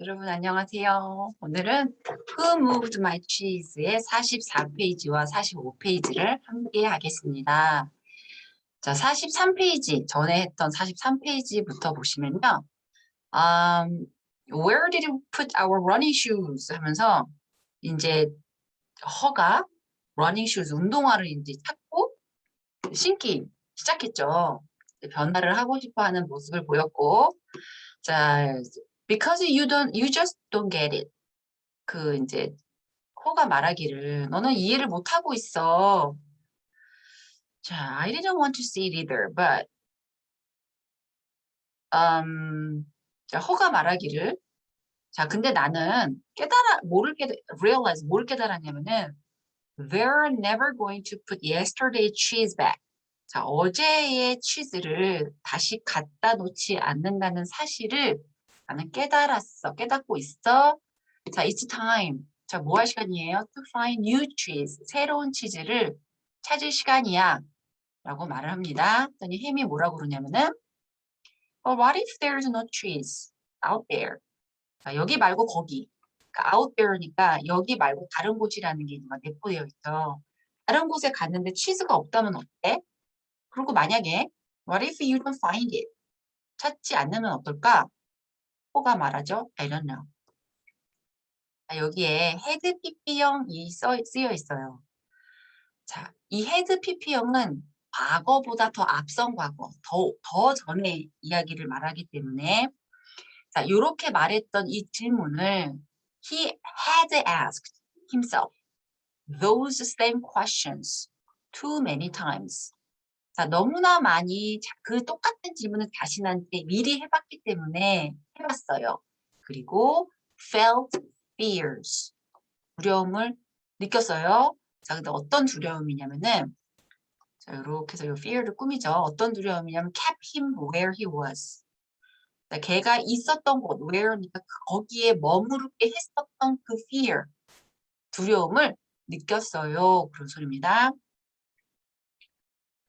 여러분 안녕하세요. 오늘은 Who Moved My Cheese의 44페이지와 45페이지를 함께 하겠습니다. 자, 43페이지, 전에 했던 43페이지부터 보시면요. Um, where did you put our running shoes? 하면서 이제 허가 running shoes, 운동화를 이제 찾고 신기 시작했죠. 변화를 하고 싶어 하는 모습을 보였고, 자, because you don't, you just don't get it. 그 이제 호가 말하기를 너는 이해를 못 하고 있어. 자, I didn't want to see it either, but um, 자, 호가 말하기를 자, 근데 나는 깨달아 뭐를 깨달 realize 뭐를 깨달았냐면은 they're never going to put yesterday's cheese back. 자, 어제의 치즈를 다시 갖다 놓지 않는다는 사실을 나는 깨달았어. 깨닫고 있어. 자, it's time. 자, 뭐 할 시간이에요? To find new cheese. 새로운 치즈를 찾을 시간이야. 라고 말을 합니다. 그랬더니 햄이 뭐라고 그러냐면은 Well, what if there's no cheese out there? 자, 여기 말고 거기. 그러니까 out there니까 여기 말고 다른 곳이라는 게막 내포되어 있죠. 다른 곳에 갔는데 치즈가 없다면 어때? 그리고 만약에 What if you don't find it? 찾지 않으면 어떨까? 호가 말하죠. I don't know. 자, 여기에 헤드 PP형이 써, 쓰여 있어요. 자, 이 헤드 PP형은 과거보다 더 앞선 과거, 더, 더 전에 이야기를 말하기 때문에 자, 이렇게 말했던 이 질문을 he had asked himself those same questions too many times. 자, 너무나 많이 자- 그 똑같은 질문을 자신한테 미리 해봤기 때문에 해봤어요. 그리고 felt fears. 두려움을 느꼈어요. 자, 근데 어떤 두려움이냐면은 자, 이렇게 해서 이 fear를 꾸미죠. 어떤 두려움이냐면 kept him where he was. 자, 걔가 있었던 곳, where니까 그- 거기에 머무르게 했었던 그 fear, 두려움을 느꼈어요. 그런 소리입니다.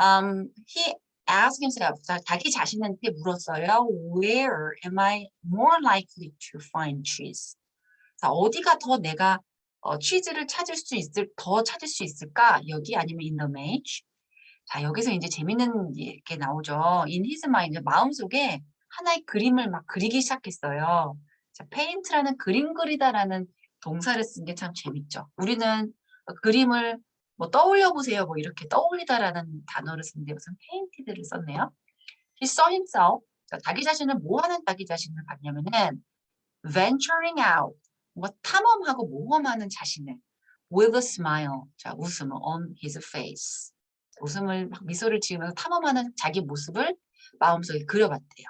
Um, he asked himself, 자, 자기 자신한테 물었어요. Where am I more likely to find cheese? 자, 어디가 더 내가 어, 치즈를 찾을 수 있을, 더 찾을 수 있을까? 여기 아니면 in the image? 자, 여기서 이제 재밌는 게 나오죠. In his mind, 마음속에 하나의 그림을 막 그리기 시작했어요. 자, paint라는 그림 그리다라는 동사를 쓴 게 참 재밌죠. 우리는 어, 그림을 뭐 떠올려 보세요. 뭐 이렇게 떠올리다라는 단어를 쓰는데 무슨 painted를 썼네요. He saw himself. 자, 자기 자신을 뭐 하는 자기 자신을 봤냐면은 venturing out. 뭔가 탐험하고 모험하는 자신을 with a smile. 자, 웃음을 on his face. 웃음을 막 미소를 지으면서 탐험하는 자기 모습을 마음속에 그려봤대요.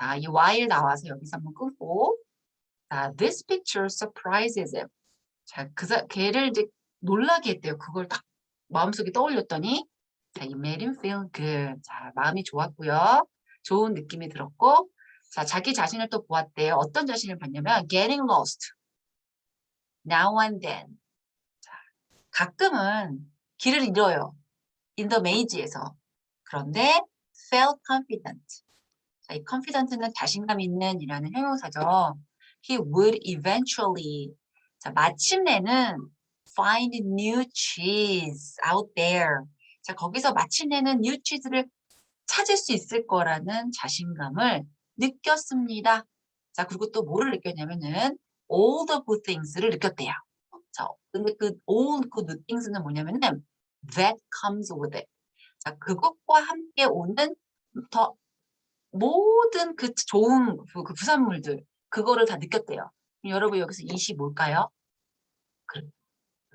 자, 이 while 나와서 여기서 한번 끊고 자, this picture surprises him. 자, 그, 사- 걔를 이제 놀라게 했대요. 그걸 딱 마음속에 떠올렸더니 자, it made feel good. 자, 마음이 좋았고요. 좋은 느낌이 들었고 자, 자기 자신을 또 보았대요. 어떤 자신을 봤냐면 getting lost. now and then. 자, 가끔은 길을 잃어요. in the maze에서. 그런데 felt confident. 자, 이 confident는 자신감 있는 이라는 형용사죠. He would eventually. 자, 마침내는 find new cheese out there. 자, 거기서 마침내는 new cheese를 찾을 수 있을 거라는 자신감을 느꼈습니다. 자, 그리고 또 뭐를 느꼈냐면은 all the good things를 느꼈대요. 자, 근데 그 all the good things는 뭐냐면은 that comes with it. 자, 그것과 함께 오는 더 모든 그 좋은 그, 그 부산물들 그거를 다 느꼈대요. 여러분 여기서 이시 뭘까요? 그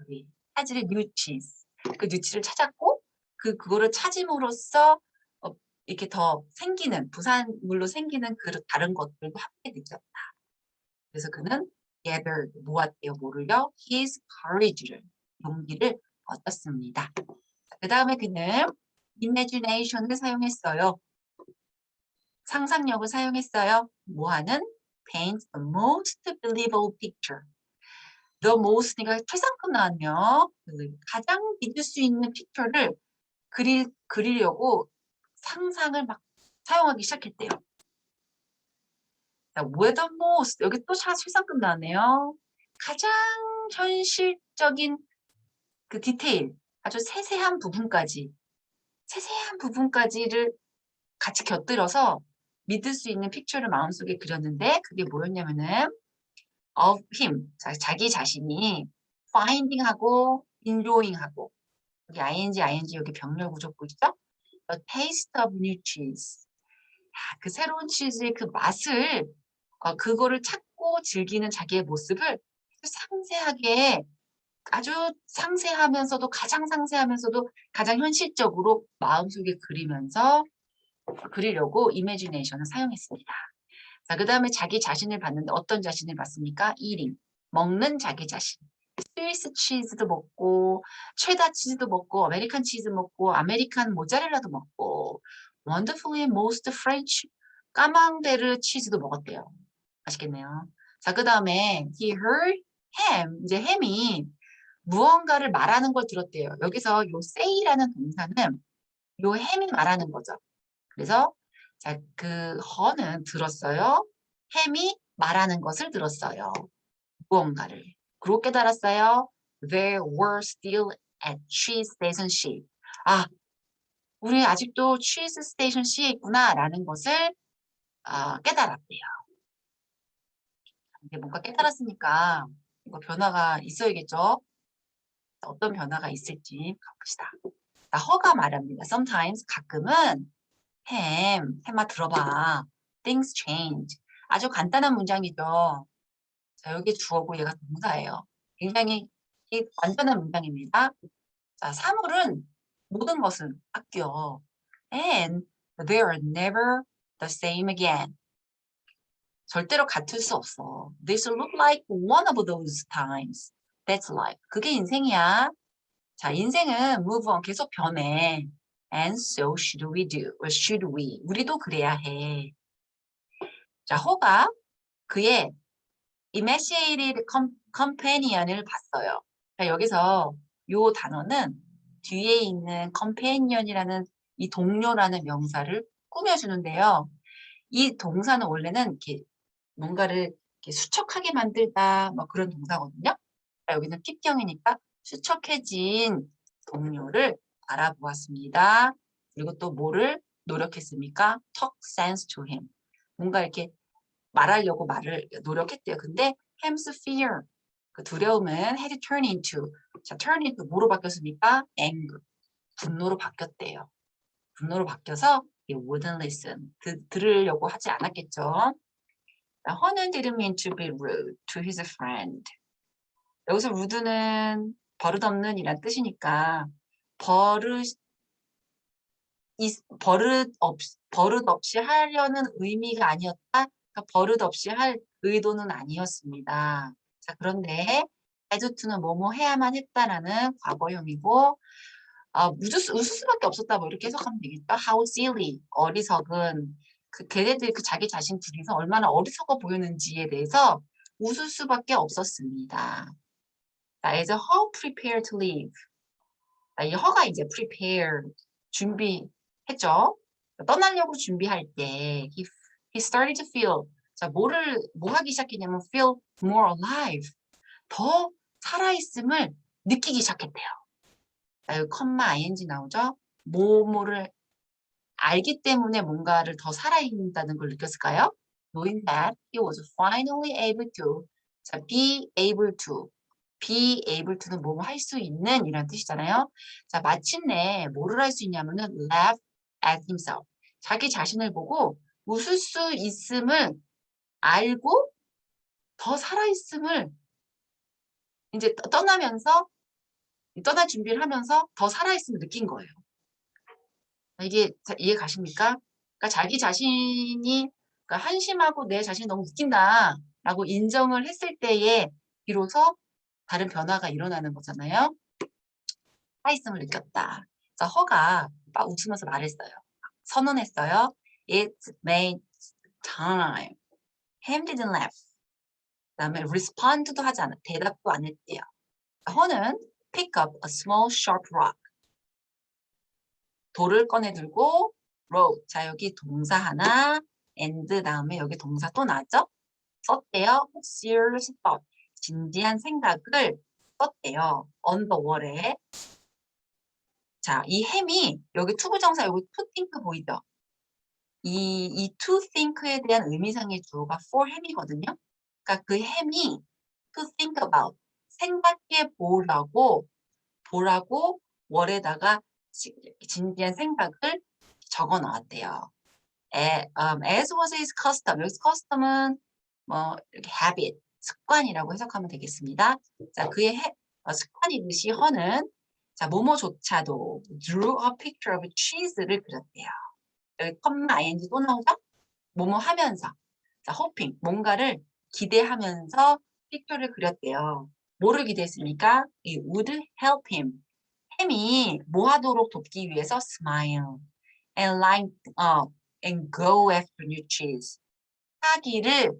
여기 찾을 뉴치스 그 뉴치를 찾았고 그 그거를 찾음으로써 어, 이렇게 더 생기는 부산물로 생기는 그 다른 것들도 함께 느꼈다. 그래서 그는 gather 모았대요 뭐를요? his courage를 용기를 얻었습니다. 그 다음에 그는 imagination을 사용했어요. 상상력을 사용했어요. 뭐하는? paint the most believable picture. The most니까 최상급 나왔네요. 그 가장 믿을 수 있는 픽처를 그리, 그리려고 상상을 막 사용하기 시작했대요. 자, with the most. 여기 또 차- 실상급 나왔네요. 가장 현실적인 그 디테일, 아주 세세한 부분까지, 세세한 부분까지를 같이 곁들여서 믿을 수 있는 픽처를 마음속에 그렸는데 그게 뭐였냐면은 of him, 자, 자기 자신이 finding하고 enjoying하고 여기 ing, ing 여기 병렬 구조 보이죠? The taste of new cheese. 야, 그 새로운 치즈의 그 맛을 어, 그거를 찾고 즐기는 자기의 모습을 상세하게 아주 상세하면서도 가장 상세하면서도 가장 현실적으로 마음속에 그리면서 그리려고 이미지네이션을 사용했습니다. 자, 그 다음에 자기 자신을 봤는데 어떤 자신을 봤습니까? eating, 먹는 자기 자신. 스위스 치즈도 먹고, 체다 치즈도 먹고, 아메리칸 치즈 먹고, 아메리칸 모짜렐라도 먹고, wonderfully most French 까망베르 치즈도 먹었대요. 맛있겠네요. 자, 그 다음에 he heard him, 이제 햄이 무언가를 말하는 걸 들었대요. 여기서 요 say라는 동사는 요 햄이 말하는 거죠. 그래서 자, 그 허는 들었어요. 햄이 말하는 것을 들었어요. 무언가를. 그리고 깨달았어요. There were still at cheese station C. 아, 우리 아직도 cheese station C에 있구나 라는 것을 아, 깨달았대요. 이게 뭔가 깨달았으니까 이거 변화가 있어야겠죠? 어떤 변화가 있을지 가봅시다. 자, 허가 말합니다. Sometimes 가끔은 햄, 햄아 들어봐. Things change. 아주 간단한 문장이죠. 자, 여기 주어고 얘가 동사예요. 굉장히 이 완전한 문장입니다. 자, 사물은 모든 것은 바뀌어. And they are never the same again. 절대로 같을 수 없어. This look like one of those times. That's life. 그게 인생이야. 자, 인생은 move on. 계속 변해. And so should we do. Or should we. 우리도 그래야 해. 자, 호가 그의 emaciated com- companion을 봤어요. 자, 여기서 요 단어는 뒤에 있는 companion이라는 이 동료라는 명사를 꾸며주는데요. 이 동사는 원래는 이렇게 뭔가를 이렇게 수척하게 만들다 뭐 그런 동사거든요. 자, 여기는 팁경이니까 수척해진 동료를 알아보았습니다. 그리고 또 뭐를 노력했습니까? talk sense to him. 뭔가 이렇게 말하려고 말을 노력했대요. 근데 ham's fear, 그 두려움은 had turned into, 자, turn into 뭐로 바뀌었습니까? anger, 분노로 바뀌었대요. 분노로 바뀌어서 he wouldn't listen, 드, 들으려고 하지 않았겠죠. 자, 허는 didn't mean to be rude to his friend. 여기서 rude는 버릇없는 이란 뜻이니까 버릇 이- 버릇 없 버릇 없이 하려는 의미가 아니었다. 그러니까 버릇 없이 할 의도는 아니었습니다. 자 그런데 to는 뭐뭐 해야만 했다라는 과거형이고 아, 수, 웃을 수밖에 없었다 뭐 이렇게 해석하면 되겠죠. How silly 어리석은 그 걔네들 그 자기 자신 둘이서 얼마나 어리석어 보였는지에 대해서 웃을 수밖에 없었습니다. 자, as how prepared to leave. 자, 이 허가 이제 prepare 준비했죠. 떠나려고 준비할 때 he, he started to feel 자 뭐를 뭐 하기 시작했냐면 feel more alive 더 살아있음을 느끼기 시작했대요. 자, 여기 컴마 ing 나오죠. 뭐뭐를 알기 때문에 뭔가를 더 살아있다는 걸 느꼈을까요? Knowing that he was finally able to 자, be able to be able to는 뭐뭐 할 수 있는 이란 뜻이잖아요. 자, 마침내 뭐를 할 수 있냐면은 laugh at himself. 자기 자신을 보고 웃을 수 있음을 알고 더 살아있음을 이제 떠- 떠나면서 떠날 준비를 하면서 더 살아있음을 느낀 거예요. 자, 이게 자, 이해 가십니까? 그러니까 자기 자신이 그러니까 한심하고 내 자신이 너무 웃긴다라고 인정을 했을 때에 비로소 다른 변화가 일어나는 거잖아요. 살아있음을 느꼈다. 그래서 허가 막 웃으면서 말했어요. 선언했어요. It's made time. Ham didn't laugh. 그 다음에 respond도 하지 않아. 대답도 안 했대요. 허는 pick up a small sharp rock. 돌을 꺼내 들고 wrote. 자 여기 동사 하나, and 다음에 여기 동사 또 나죠? 썼대요. serious thought. 진지한 생각을 썼대요. water에. 자, 이 햄이 여기 투부정사 여기 to think 보이죠? 이, 이 to think에 대한 의미상의 주어가 for 햄이거든요. 그러니까 그 햄이 to think about 생각해 보라고 보라고 월에다가 지- 진지한 생각을 적어 놓았대요. 에, um, as was his custom. 여기서 custom은 뭐 이렇게 habit, 습관이라고 해석하면 되겠습니다. 자, 그의 해, 어, 습관이 듯이 허는 자, 뭐뭐조차도 drew a picture of cheese를 그렸대요. 여기 컴마 ing 또 나오죠? 뭐뭐 하면서 자, hoping 뭔가를 기대하면서 픽처를 그렸대요. 뭐를 기대했습니까? 이 would help him. 햄이 뭐 하도록 돕기 위해서 smile and line up and go after new cheese. 하기를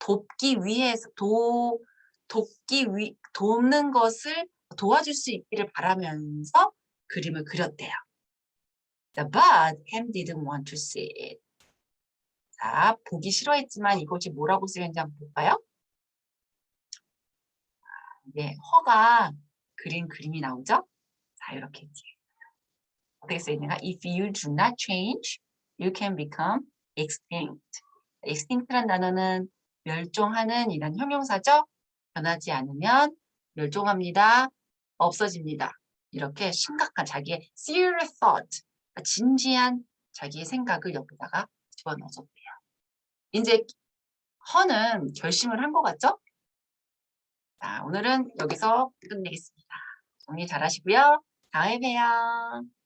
돕기 위해서 도 돕기 위 돕는 것을 도와줄 수 있기를 바라면서 그림을 그렸대요. 자, but Ham didn't want to see it. 자, 보기 싫어했지만 이것이 뭐라고 쓰였는지 한번 볼까요? 네, 허가 그린 그림이 나오죠? 자, 이렇게 어떻게 쓰이는가? If you do not change, you can become extinct. extinct란 단어는 멸종하는 이란 형용사죠? 변하지 않으면 멸종합니다. 없어집니다. 이렇게 심각한 자기의 serious thought, 진지한 자기의 생각을 여기다가 집어넣어줬대요. 이제 허는 결심을 한 것 같죠? 자, 오늘은 여기서 끝내겠습니다. 정리 잘 하시고요. 다음에 봬요.